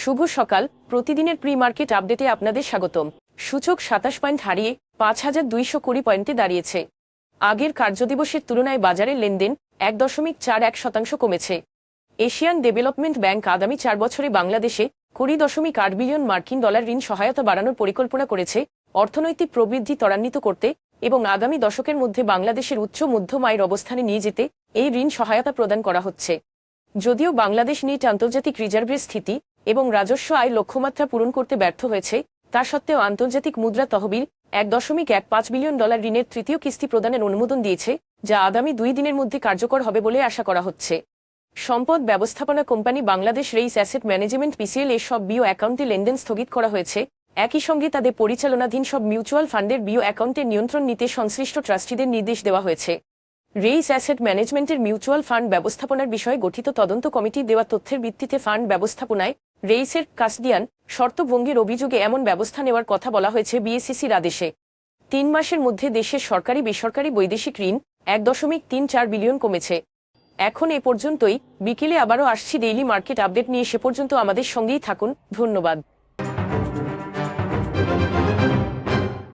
শুভ সকাল। প্রতিদিনের pre market আপডেটে আপনাদের স্বাগতম। সূচক সাতাশ পয়েন্ট হারিয়ে পাঁচ হাজার দুইশো কুড়ি পয়েন্টে দাঁড়িয়েছে। আগের কার্যদিবসের তুলনায় বাজারে লেনদেন এক দশমিক চার এক শতাংশ কমেছে। এশিয়ান ডেভেলপমেন্ট ব্যাংক আগামী চার বছরে বাংলাদেশে কুড়ি দশমিক আট বিলিয়ন মার্কিন ডলার ঋণ সহায়তা বাড়ানোর পরিকল্পনা করেছে অর্থনৈতিক প্রবৃদ্ধি ত্বরান্বিত করতে এবং আগামী দশকের মধ্যে বাংলাদেশের উচ্চ, মধ্যম আয়ের অবস্থানে নিয়ে যেতে এই ঋণ সহায়তা প্রদান করা হচ্ছে। যদিও বাংলাদেশ নিট আন্তর্জাতিক রিজার্ভের স্থিতি এবং রাজস্ব আয় লক্ষ্যমাত্রা পূরণ করতে ব্যর্থ হয়েছে। তা সত্ত্বেও আন্তর্জাতিক মুদ্রা তহবিল এক দশমিক এক পাঁচ বিলিয়ন ডলার ঋণের তৃতীয় কিস্তি প্রদানের অনুমোদন দিয়েছে, যা আগামী দুই দিনের মধ্যে কার্যকর হবে বলে আশা করা হচ্ছে। সম্পদ ব্যবস্থাপনা company Bangladesh RACE asset management PCL এর সব বিও অ্যাকাউন্টে লেনদেন স্থগিত করা হয়েছে। একই সঙ্গে তাদের পরিচালনাধীন সব মিউচুয়াল ফান্ডের বিও অ্যাকাউন্টের নিয়ন্ত্রণ নিতে সংশ্লিষ্ট ট্রাস্টিদের নির্দেশ দেওয়া হয়েছে। রেইস অ্যাসেট ম্যানেজমেন্টের মিউচুয়াল ফান্ড ব্যবস্থাপনার বিষয়ে গঠিত তদন্ত কমিটি দেওয়া তথ্যের ভিত্তিতে ফান্ড ব্যবস্থাপনায় রেইসের কাস্ডিয়ান শর্তভঙ্গির অভিযোগে এমন ব্যবস্থা নেওয়ার কথা বলা হয়েছে বিএসসিসির আদেশে। তিন মাসের মধ্যে দেশের সরকারি বেসরকারি বৈদেশিক ঋণ এক দশমিক তিন চার বিলিয়ন কমেছে। এখন এ পর্যন্তই। বিকেলে আবারও আসছি ডেইলি মার্কেট আপডেট নিয়ে। সে পর্যন্ত আমাদের সঙ্গেই থাকুন। ধন্যবাদ।